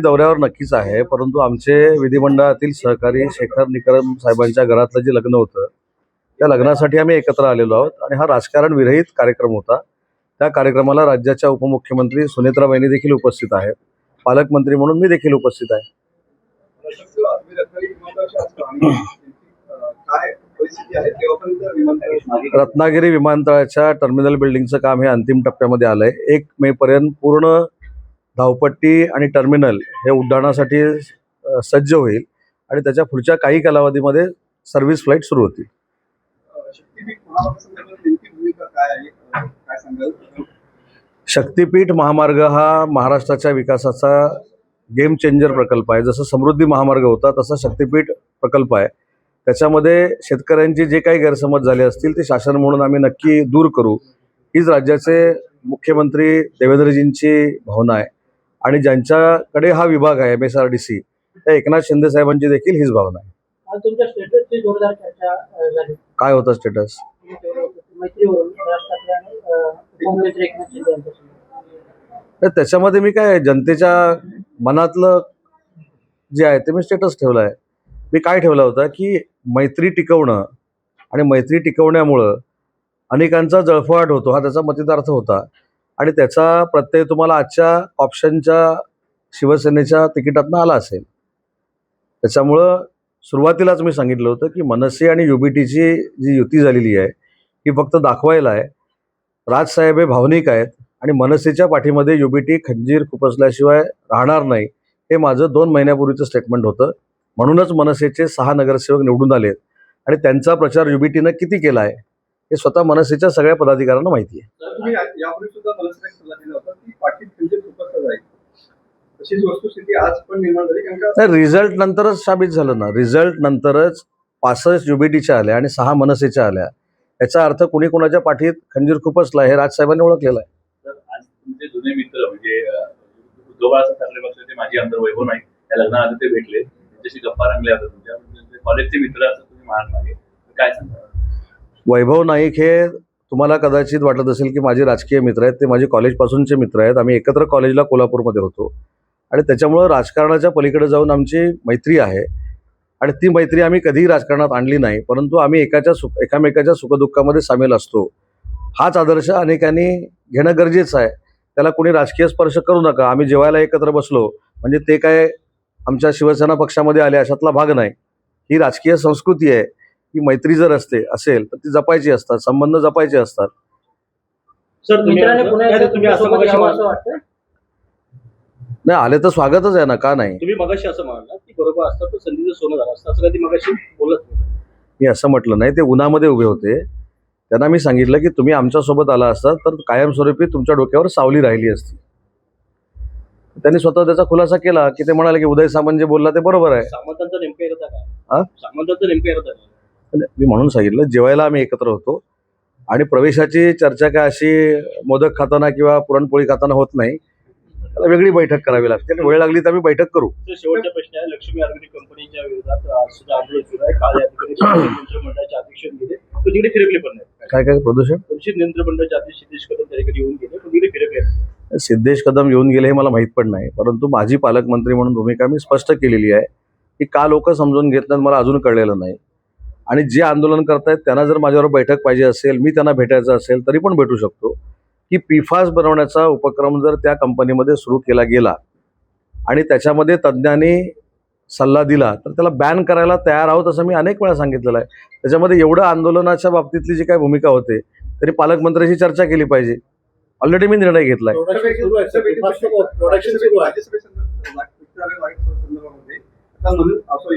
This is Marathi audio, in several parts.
दौऱ्यावर नक्कीच आहे परंतु आमचे विधिमंडळातील सहकारी शेखर निकरम साहेबांच्या घरातलं जे लग्न होतं त्या लग्नासाठी आम्ही एकत्र आलेलो आहोत आणि हा राजकारण विरहित कार्यक्रम होता. त्या कार्यक्रमाला राज्याच्या उपमुख्यमंत्री सुनेत्राबाईंनी देखील उपस्थित आहेत. पालकमंत्री म्हणून मी देखील उपस्थित आहे. रत्नागिरी विमानतळाच्या टर्मिनल बिल्डिंगचं काम हे अंतिम टप्प्यामध्ये आलंय. एक मे पर्यंत पूर्ण धावपट्टी आणि टर्मिनल हे उड्डाणासाठी सज्ज होईल आणि त्याच्या पुढच्या काही कालावधीमध्ये सर्व्हिस फ्लाईट सुरू होतील. शक्तीपीठ महामार्ग हा महाराष्ट्राच्या विकासाचा गेम चेंजर प्रकल्प आहे. जसं समृद्धी महामार्ग होता तसा शक्तीपीठ प्रकल्प आहे. त्याच्यामध्ये शेतकऱ्यांची जे काही गैरसमज झाले असतील ते शासन म्हणून आम्ही नक्की दूर करू. हीच राज्याचे मुख्यमंत्री देवेंद्रजींची भावना आहे. आणि ज्यांच्याकडे हा विभाग आहे M S R D C त्या एकनाथ शिंदे साहेबांची देखील हीच भावना आहे. काय होतं स्टेटस त्याच्यामध्ये मी काय जनतेच्या मनातलं जे आहे ते मी स्टेटस ठेवलं आहे. मी काय ठेवलं होतं की मैत्री टिकवणं आणि मैत्री टिकवण्यामुळं अनेकांचा जळफळाट होतो हा त्याचा मतितार्थ होता. आणि त्याचा प्रत्यय तुम्हाला आजच्या ऑप्शनच्या शिवसेनेच्या तिकिटातनं आला असेल. त्याच्यामुळं सुरुवातीलाच मी सांगितलं होतं की मनसे आणि युबीटीची जी युती झालेली आहे ती फक्त दाखवायला आहे. राजसाहेब हे भावनिक आहेत आणि मनसेच्या पाठीमध्ये युबीटी खंजीर खुपसल्याशिवाय राहणार नाही हे माझं दोन महिन्यापूर्वीचं स्टेटमेंट होतं. म्हणूनच मनसेचे सहा नगरसेवक निवडून आलेत आणि त्यांचा प्रचार युबीटीनं किती केला आहे? हे स्वतः मनसेच्या सगळ्या पदाधिकाऱ्यांना माहिती आहे. तुम्ही या- यापूर्वी सुद्धा मला एक सल्ला दिला होता की पाटील खूपच जाईल तशीच वस्तुस्थिती आज पण निर्माण झाली कारण का तर रिझल्ट नंतरच साबित झालं ना. रिझल्ट नंतरच पासष्ट युबीटीच्या आल्या आणि सहा मनसेच्या आल्या. याचा अर्थ कुणी कुणाच्या पाठीत खंजीर खुपसला हे राजसाहेबांनी ओळखलेला आहे. तर आज तुमचे जुने मित्र म्हणजे अं, उद्धव बाळासाहेब ठाकरे पक्षाचे माजी आमदार वैभव नाईक त्या लग्नाआधी ते भेटले. त्यांच्याशी गप्पा रंगल्या होत्या तुमच्या. म्हणजे कॉलेजचे मित्र असं तुम्ही मागे. काय सांगा वैभव नाईक हे तुम्हाला कदाचित वाटत असेल की माझे राजकीय मित्र आहेत. ते माझे कॉलेजपासूनचे मित्र आहेत. आम्ही एकत्र कॉलेजला कोल्हापूरमध्ये होतो. आणि त्याच्यामुळं राजकारणाच्या पलीकडे जाऊन आमची मैत्री आहे. आणि ती मैत्री आम्ही कधीही राजकारणात आणली नाही. परंतु आम्ही एकाच्या सुख एकामेकाच्या सुखदुःखामध्ये सामील असतो. हाच आदर्श अनेकांनी घेणं गरजेचं आहे. त्याला कोणी राजकीय स्पर्श करू नका. आम्ही जेवायला एकत्र बसलो म्हणजे ते काय आमच्या शिवसेना पक्षामध्ये आले अशातला भाग नाही. ही राजकीय संस्कृती आहे. की मैत्री जर असते असेल तर ती जपायची असतात संबंध जपायचे असतात. सर तुम्ही मित्राने पुन्हा नाही, एकदा तुम्ही असं तुमच्यासोबत मगाशी यावं म्हणाल- असं वाटतं नाही आले तर स्वागतच आहे ना का नाही? तुम्ही मगाशी असं म्हणाला की बरोबर असतं तर संधीचं सोनं झालं असतं असं कधी मगाशी बोलत नव्हतं. मी असं म्हटलं नाही ते उन्हामध्ये उभे होते. त्यांना मी सांगितलं की तुम्ही आमच्यासोबत आला असतात तर कायमस्वरूपी तुमच्या डोक्यावर सावली राहिली असती. त्यांनी स्वतः त्याचा खुलासा केला की ते म्हणाले की उदय सामंत जे बोलला ते बरोबर आहे. सामंतांचा नेमका इरादा हा? काय सामंतांचा नेमका इरादा काय? मी म्हणून सांगितलं जेवायला आम्ही एकत्र होतो. आणि प्रवेशाची चर्चा काय अशी मोदक खाताना किंवा पुरणपोळी खाताना होत नाही. त्याला वेगळी बैठक करावी लागते. आणि वेळ लागली तर आम्ही बैठक करू. शेवटचा प्रश्न आहे लक्ष्मी ऑर्गॅनिक कंपनीच्या विरोधात काय काय प्रदूषण. सिद्धेश कदम येऊन गेले. हे मला माहीत पण नाही. परंतु माझी पालकमंत्री म्हणून भूमिका मी स्पष्ट केलेली आहे की का लोक समजून घेत नाहीत मला अजून कळलेलं नाही. आणि जे आंदोलन करतायत त्यांना जर माझ्यावर बैठक पाहिजे असेल मी त्यांना भेटायचं असेल तरी पण भेटू शकतो. की पीफास बनवण्याचा उपक्रम जर त्या कंपनीमध्ये सुरू केला गेला आणि त्याच्यामध्ये तज्ज्ञांनी सल्ला दिला तर त्याला बॅन करायला तयार आहोत असं मी अनेक वेळा सांगितलेलं आहे. त्याच्यामध्ये एवढं आंदोलनाच्या बाबतीतली जी काय भूमिका होते तरी पालकमंत्र्यांशी चर्चा केली पाहिजे. ऑलरेडी मी निर्णय घेतला आहे प्रोडक्शन सुरू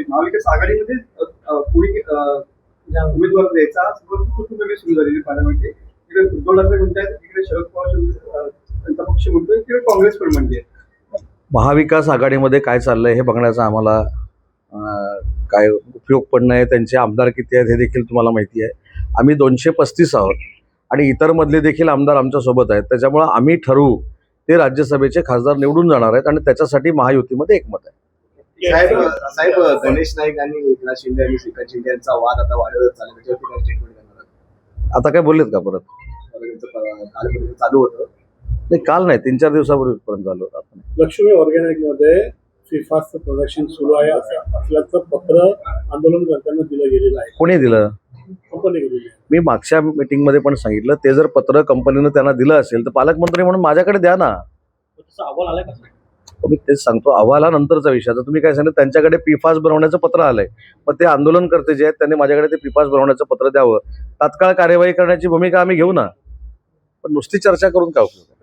महाविकास आघाडीमध्ये कोणी उमेदवार द्यायचा सुरू झालेली पार्लमेंट इकडे उद्धव ठाकरे म्हणतात इकडे शरद पवार त्यांचा पक्ष म्हणतोय किंवा काँग्रेस पण म्हणते. महाविकास आघाडीमध्ये काय चाललंय हे बघण्याचा आम्हाला काय उपयोग पण नाही. त्यांचे आमदार किती आहेत हे देखील तुम्हाला माहिती आहे. आम्ही दोनशे पस्तीस आहोत आणि इतर मधले देखील आमदार आमच्यासोबत आहेत. त्याच्यामुळं आम्ही ठरवू ते राज्यसभेचे खासदार निवडून जाणार आहेत आणि त्याच्यासाठी महायुतीमध्ये एकमत आहे. साहेब साहेब गणेश नाईक आणि एकनाथ शिंदे आणि श्रीकांत शिंदे यांचा वाद आता वाढतच चालला त्याच्यावरती काय स्टेटमेंट देणार आता काय बोललेत का परत? कालपर्यंत चालू होतं. नाही काल नाही तीन चार दिवसापूर्वीपर्यंत झालं होतं आपण लक्ष्मी ऑर्गॅनिकमध्ये फिफाचं प्रोडक्शन सुरू आहे असं असल्याचं पत्र आंदोलनकर्त्यांना दिलं गेलेलं आहे. कोणी दिलं? मी मागच्या मीटिंगमध्ये पण सांगितलं ते जर पत्र कंपनीनं त्यांना दिलं असेल तर पालकमंत्री म्हणून माझ्याकडे द्या ना. तसं अहवाल आलाय का? मी तेच सांगतो अहवालानंतरचा विषय आता तुम्ही काय सांगितलं त्यांच्याकडे पिफास बनवण्याचं पत्र आलंय. मग ते आंदोलनकर्ते जे आहेत त्यांनी माझ्याकडे ते पिफास बनवण्याचं पत्र द्यावं. तात्काळ कार्यवाही करण्याची भूमिका आम्ही घेऊ ना. पण नुसती चर्चा करून काय उपयोग?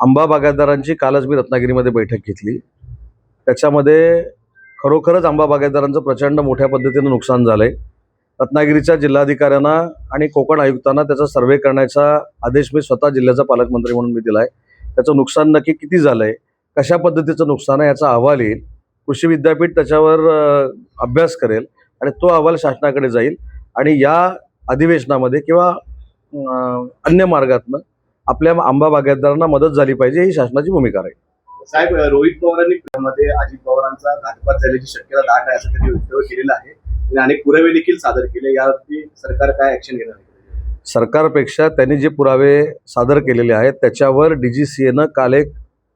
आंबा बागायतदारांची कालच मी रत्नागिरीमध्ये बैठक घेतली. त्याच्यामध्ये खरोखरच आंबा बागायतदारांचं प्रचंड मोठ्या पद्धतीनं नुकसान झालं आहे रत्नागिरीच्या जिल्हाधिकाऱ्यांना आणि कोकण आयुक्तांना त्याचा सर्वे करण्याचा आदेश मी स्वतः जिल्ह्याचा पालकमंत्री म्हणून मी दिला आहे त्याचं नुकसान नक्की किती झालं आहे कशा पद्धतीचं नुकसान आहे याचा अहवाल येईल. कृषी विद्यापीठ त्याच्यावर अभ्यास करेल आणि तो अहवाल शासनाकडे जाईल. आणि या अधिवेशनामध्ये किंवा अन्य मार्गातनं आपल्या आंबा बागायतदारांना मदत झाली पाहिजे ही शासनाची भूमिका राहील. साहेब रोहित पवारांनी मध्ये अजित पवारांचा घातपात झाल्याची शक्यता दाट आहे असं त्यांनी वक्तव्य केलेलं आहे. आणि अनेक पुरावे देखील सादर केले. यावरती सरकार काय ऍक्शन घेणार आहे? सरकारपेक्षा त्यांनी जे पुरावे सादर केलेले आहेत त्याच्यावर डी जी सी एनं काल एक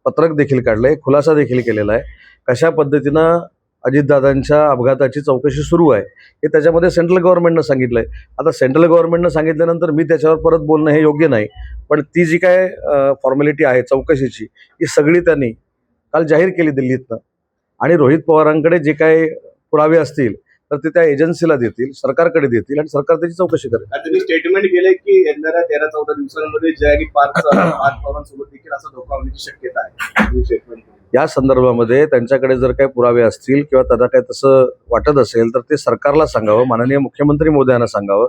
पत्रक देखील काढलं आहे खुलासा देखील केलेला आहे. कशा पद्धतीनं अजितदादांच्या अपघाताची चौकशी सुरू आहे. हे त्याच्यामध्ये सेंट्रल गव्हर्नमेंटनं सांगितलं आहे आता सेंट्रल गव्हर्नमेंटनं सांगितल्यानंतर मी त्याच्यावर परत बोलणं हे योग्य नाही. पण ती जी काय फॉर्मॅलिटी आहे चौकशीची ही सगळी त्यांनी काल जाहीर केली दिल्लीतनं. आणि रोहित पवारांकडे जे काय पुरावे असतील तर ते त्या एजन्सीला देतील सरकारकडे देतील आणि सरकार त्याची चौकशी करेल. त्यांनी स्टेटमेंट केलंय की येणाऱ्या तेरा चौदा दिवसांमध्ये जय आणि पाच पाच पवारांसोबत देखील असा धोका होण्याची शक्यता आहे. स्टेटमेंट या संदर्भामध्ये त्यांच्याकडे जर काही पुरावे असतील किंवा त्यांना काही तसं वाटत असेल तर ते सरकारला सांगावं माननीय मुख्यमंत्री महोदयांना सांगावं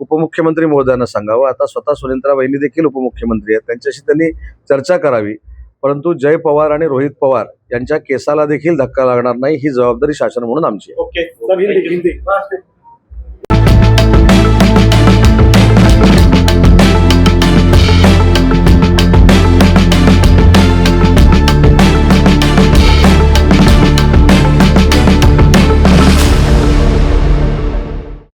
उपमुख्यमंत्री महोदयांना सांगावं. आता स्वतः सुनेत्रा वहिनी देखील उपमुख्यमंत्री आहेत. त्यांच्याशी त्यांनी चर्चा करावी. परंतु जय पवार आणि रोहित पवार यांच्या केसाला देखील धक्का लागणार नाही ही जबाबदारी शासन म्हणून आमची आहे. ओके.